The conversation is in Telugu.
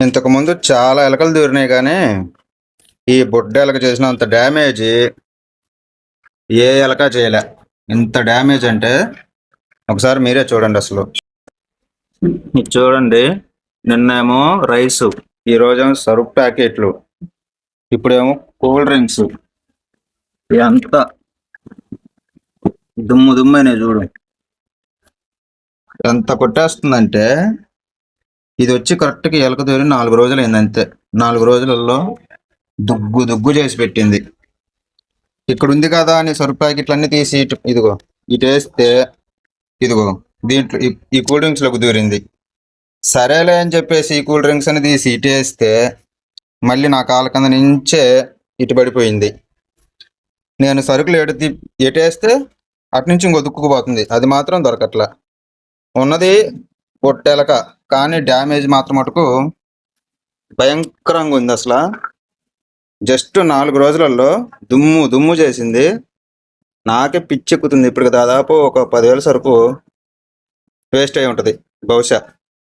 ఇంతకు ముందు చాలా ఎలకలు దూరినాయి కానీ ఈ బొడ్డ ఎలక చేసినంత డ్యామేజ్ ఏ ఎలక చేయలే. ఇంత డ్యామేజ్ అంటే ఒకసారి మీరే చూడండి అసలు. ఇది చూడండి నిన్నేమో రైస్ ఈ రోజేమో సరుపు ప్యాకెట్లు ఇప్పుడేమో కూల్ డ్రింక్స్. ఎంత దుమ్ము దుమ్మైనా చూడు. ఎంత కొట్టేస్తుందంటే ఇది వచ్చి కరెక్ట్గా ఎలక దూరి నాలుగు రోజులు అయింది అంతే నాలుగు రోజులలో దుగ్గు దుగ్గు చేసి పెట్టింది. ఇక్కడ ఉంది కదా అని సరుపు ప్యాకెట్లన్నీ తీసి ఇటు ఇదిగో ఇటు వేస్తే ఇదిగో దీంట్లో ఈ- కూల్ డ్రింక్స్లోకి దూరింది. సరేలే అని చెప్పేసి ఈ కూల్ డ్రింక్స్ అని తీసి ఇటు వేస్తే మళ్ళీ నా కాళ్ళ కింద నుంచే ఇటు పడిపోయింది. నేను సరుకులు ఎటు తీ- ఎటు వేస్తే అటు నుంచి ఇంకో దుక్కుకుపోతుంది అది మాత్రం దొరకట్లా. ఉన్నది పొట్టెలక. కానీ డ్యామేజ్ మాత్రం మటుకు భయంకరంగా ఉంది అసలు. జస్ట్ నాలుగు రోజులలో దుమ్ము దుమ్ము చేసింది. నాకే పిచ్చెక్కుతుంది. ఇప్పటికి దాదాపు ఒక పదివేల సరుకు వేస్ట్ అయి ఉంటుంది. బహుశా.